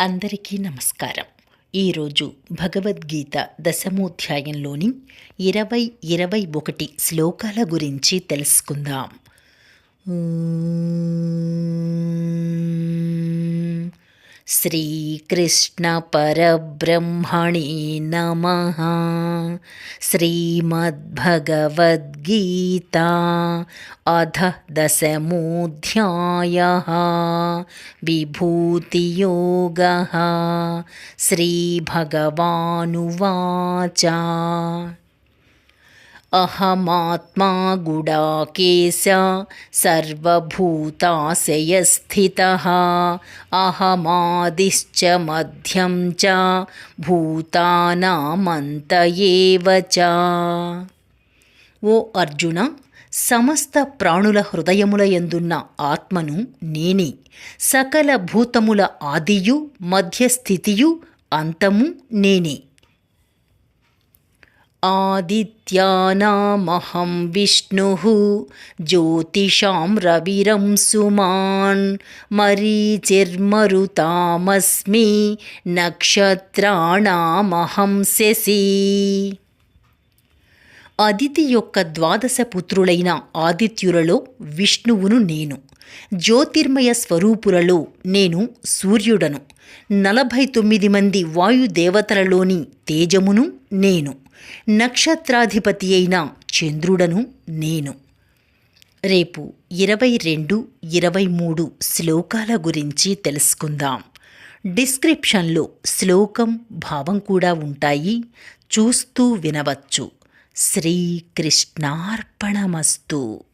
అందరికీ నమస్కారం. ఈరోజు భగవద్గీత దశమోధ్యాయంలోని ఇరవై ఇరవై ఒకటి శ్లోకాల గురించి తెలుసుకుందాం. श्रीकृष्णपरब्रह्मणे नमः। श्रीमद्भगवद्गीता अध दशमोऽध्यायः। विभूतियोगः। श्रीभगवानुवाच। అహమాత్మా గుడాకేశ సర్వభూతాశయస్థిత అహమాదిశ్చ మధ్యం చ భూతనామంత ఓ అర్జున సమస్త ప్రాణుల హృదయముల ఎందున్న ఆత్మను నేనే సకల భూతముల ఆదియు మధ్యస్థితియు అంతము నేనే. ఆదిత్యానామహం విష్ణు జ్యోతిషాం రవిరం సుమాన్ మరీచిర్మరుతామస్మి నక్షత్రాణామహం శశి అదితి యొక్క ద్వాదశ పుత్రులైన ఆదిత్యులలో విష్ణువును నేను జ్యోతిర్మయ స్వరూపులలో నేను సూర్యుడను నలభై తొమ్మిది మంది వాయుదేవతలలోని తేజమును నేను. నక్షత్రాధిపతి అయిన చంద్రుడను నేను. రేపు ఇరవై రెండు ఇరవై మూడు శ్లోకాల గురించి తెలుసుకుందాం. డిస్క్రిప్షన్లో శ్లోకం భావం కూడా ఉంటాయి. చూస్తూ వినవచ్చు. శ్రీకృష్ణార్పణమస్తు.